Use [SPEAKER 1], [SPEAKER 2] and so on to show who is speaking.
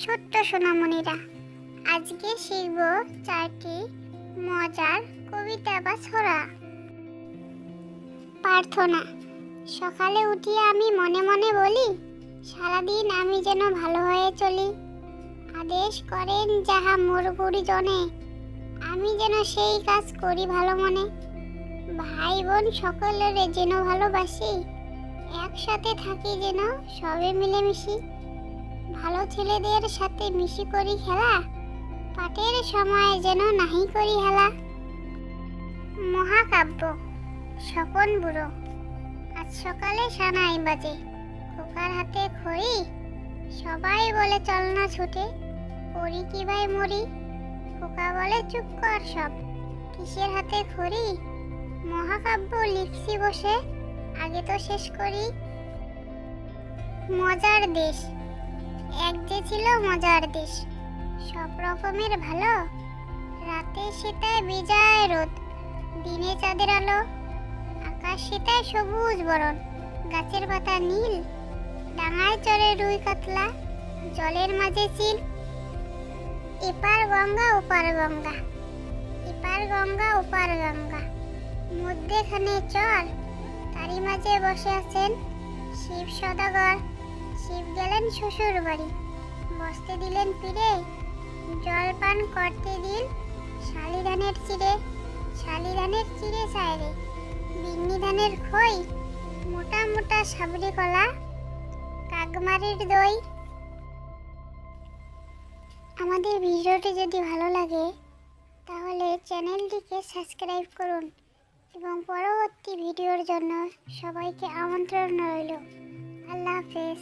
[SPEAKER 1] ছোট্ট সোনামণিরা। আজকে শিখব চারটি মজার কবিতা বা ছড়া। প্রার্থনা, সকালে উঠিয়ে আমি মনে মনে বলি, সারাদিন আমি যেন ভালো হয়ে চলি। আদেশ করেন যাহা মোর গুরুজনে, আমি যেন সেই কাজ করি ভালো মনে। ভাই বোন সকলের যেন ভালোবাসি, একসাথে থাকি যেন সবে মিলেমিশি। ভালো ছেলেদের সাথে মিশি করি খেলা, পাটের সময় যেন নাহি করি হেলা। মহাকাব্য, স্বপন বুড়ো, আজ সকালে সানাই বাজে। খোকার হাতে খড়ি, সবাই বলে চল না ছুটে, পড়ি কি ভাই মরি? খোকা বলে, চুপ কর সব। কিসের হাতে খড়ি? মহাকাব্য লিখছি বসে, আগে তো শেষ করি। মজার দেশ। এক যে ছিল মজার দেশ। সব রকমের ভালো। রাতে শীতায় বিজয় রোদ। দিনে চাঁদের আলো। আকাশ শীতায় সবুজ বরণ। গাছের পাতা নীল। ডাঙায় চড়ে রুই কাতলা। জলের মাঝে চিল। এপার গঙ্গা, ওপার গঙ্গা। এপার গঙ্গা, ওপার গঙ্গা। মধ্যেখানে চর। তারই মাঝে বসে আছেন শিব সদাগর। শিব গেলেন শ্বশুর বাড়ি বসতে দিলেন পীরে জল পান করতে দিন শালি ধানের চিড়ে শালি ধানের চিড়ে চাইরে বিন্নি ধানের খই, মোটা মোটা সাবরি কলা, কাকমারির দই। আমাদের ভিডিওটি যদি ভালো লাগে, তাহলে চ্যানেলটিকে সাবস্ক্রাইব করুন এবং পরবর্তী ভিডিওর জন্য সবাইকে আমন্ত্রণ রইল। আল্লাহ হাফেজ।